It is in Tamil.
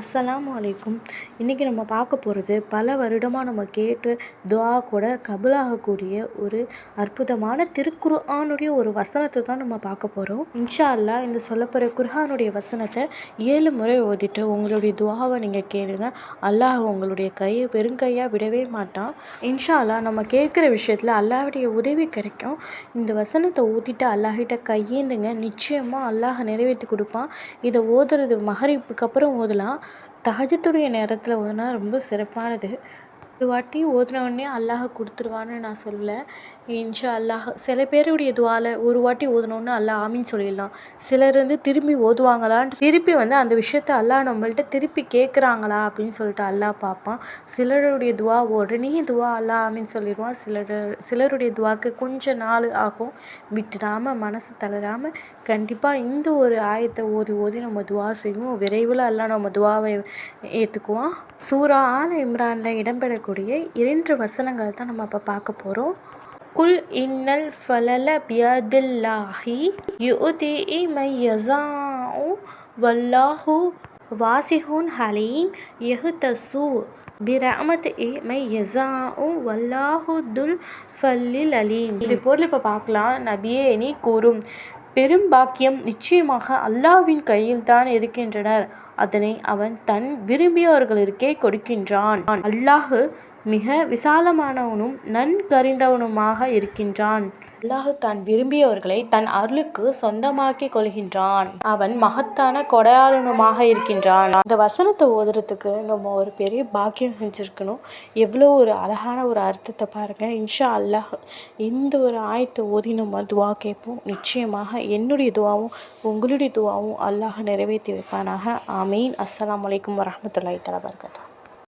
அஸ்ஸலாமு வலைக்கும் இன்றைக்கி நம்ம பார்க்க போகிறது பல வருடமாக நம்ம கேட்டு துவா கூட கபுலாகக்கூடிய ஒரு அற்புதமான திருக்குர்ஆனுடைய ஒரு வசனத்தை தான் நம்ம பார்க்க போகிறோம் இன்ஷா அல்லா இந்த சொல்லப்போகிற குர்ஹானுடைய வசனத்தை ஏழு முறை ஓதிட்டு உங்களுடைய துவாவை நீங்கள் கேளுங்க. அல்லாஹ் உங்களுடைய கையை வெறுங்கையாக விடவே மாட்டான். இன்ஷா அல்லா நம்ம கேட்குற விஷயத்தில் அல்லாஹுடைய உதவி கிடைக்கும். இந்த வசனத்தை ஓதிட்டு அல்லாஹிட்ட கையேந்துங்க. நிச்சயமாக அல்லாஹ் நிறைவேற்றி கொடுப்பான். இதை ஓதுறது மகரிப்புக்கு அப்புறம் ஓதலாம். தஹஜத்துடைய நேரத்தில் ஓதுனா ரொம்ப சிறப்பானது. ஒரு வாட்டி ஓதுன உடனே அல்லாஹ் கொடுத்துருவான்னு நான் சொல்லலை. இன்ஷா அல்லாஹ் சில பேருடைய துவால ஒரு வாட்டி ஓதுனோன்னு அல்லாஹ் ஆமின்னு சொல்லிடலாம். சிலர் வந்து திரும்பி ஓதுவாங்களான்னு திருப்பி வந்து அந்த விஷயத்த அல்லாஹ் நம்மள்ட்ட திருப்பி கேட்குறாங்களா அப்படின்னு சொல்லிட்டு அல்லாஹ் பார்ப்பான். சிலருடைய துவா உடனே துவா அல்லாஹ் ஆமின்னு சொல்லிடுவான். சிலர் சிலருடைய துவாக்கு கொஞ்சம் நாள் ஆகும். விட்டுடாமல் மனசு தளராமல் கண்டிப்பாக இந்த ஒரு ஆயத்தை ஓதி ஓதி நம்ம துவா செய்வோம். விரைவில் அல்லாஹ் நம்ம துவாவை ஏற்றுக்குவான் சூரா ஆல் இம்ரானில் இருக்கக்கூடிய இரண்டு வசனங்கள் தான் நம்ம இப்போ பார்க்க போகிறோம் குல் இன்னல் ஃபலல பியதில்லாஹி யுதி மையசாஉ வல்லாஹு வாசிஹூன் ஹலீம் யஹ்தசு பிரமத் இ மையசாஉ வல்லாஹு துல் ஃபல்லில் அலீம். இது பொருள் இப்போ பார்க்கலாம். நபியே நீ கூறும். பெரும் பாக்கியம் நிச்சயமாக அல்லாவின் கையில் தான் இருக்கின்றனர். அதனை அவன் தன் விரும்பியவர்களிற்கே கொடுக்கின்றான். அல்லாஹ் மிக விசாலமானவனும் நன்கறிந்தவனுமாக இருக்கின்றான். அல்லாஹ் தான் விரும்பியவர்களை தன் அருளுக்கு சொந்தமாக்கி கொள்கின்றான். அவன் மகத்தான கொடையாளனுமாக இருக்கின்றான். இந்த வசனத்தை ஓதுறதுக்கு நம்ம ஒரு பெரிய பாக்கியம் செஞ்சுருக்கணும் எவ்வளோ ஒரு அழகான ஒரு அர்த்தத்தை பாருங்கள் இன்ஷா அல்லாஹ் இந்த ஒரு ஆயத்தை ஓதி நம்ம துவா கேட்போம். நிச்சயமாக என்னுடைய துவாவும் உங்களுடைய துவாவும் அல்லாஹ் நிறைவேற்றி வைப்பானாக. ஆமீன். அஸ்லாம் அலைக்கும் வரமத்துல்லாய் தஆலா